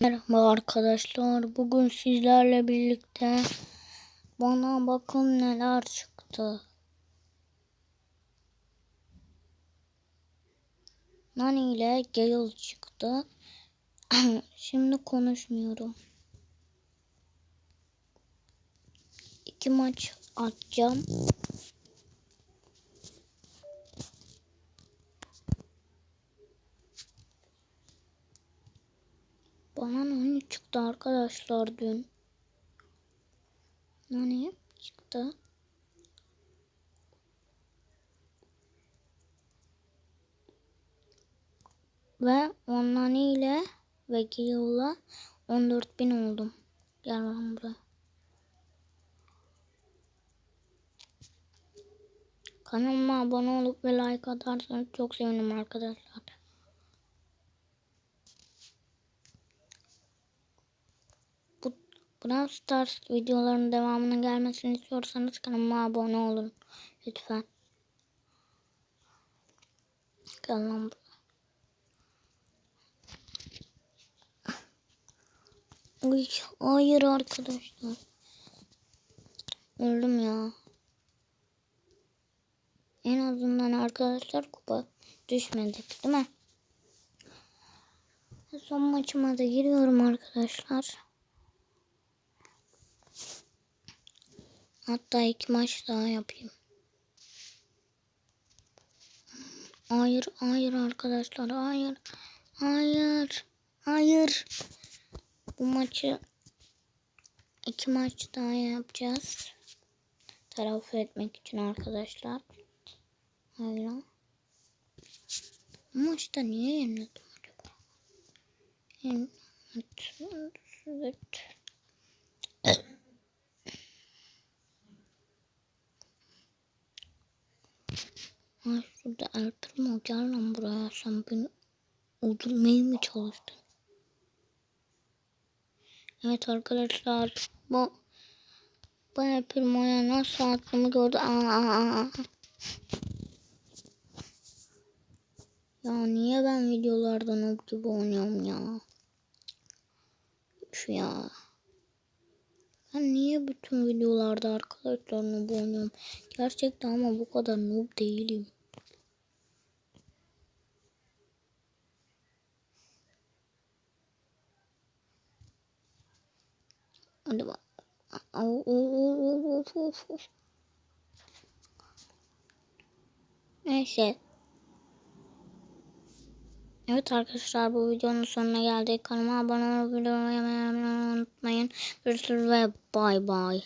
Merhaba arkadaşlar. Bugün sizlerle birlikte bana bakın neler çıktı. Nani ile Gale çıktı. Şimdi konuşmuyorum. İki maç atacağım. Bana Nani çıktı arkadaşlar dün. Nani çıktı. Ve o Nani ile ve Gale'la 14.000 oldum. Gel bakalım buraya. Kanalıma abone olup ve like atarsanız çok sevinirim arkadaşlar. Bu Brawl Stars videoların devamının gelmesini istiyorsanız kanalıma abone olun. Lütfen. Buraya. Uy, hayır arkadaşlar. Öldüm ya. En azından arkadaşlar kupa düşmedik değil mi? Son maçıma da giriyorum arkadaşlar. Hatta iki maç daha yapayım. Hayır, hayır arkadaşlar, hayır. Hayır, hayır. Bu maçı iki maç daha yapacağız. Telafi etmek için arkadaşlar. Hayır. Bu maçta niye yenildim acaba? Evet. Ay şurada Ertuğrul gel lan buraya sen beni öldürmeye mi çalıştın? Evet arkadaşlar bu bu Ertuğrul'a nasıl attığımı gördü. Aa. Ya niye ben videolarda noob gibi oynuyorum ya? Şu ya. Ben niye bütün videolarda arkadaşlar noob oynuyorum? Gerçekten ama bu kadar noob değilim. Hadi bak. Neyse. Evet arkadaşlar bu videonun sonuna geldik. Kanalıma abone videomu unutmayın. Görüşürüz ve bay bay.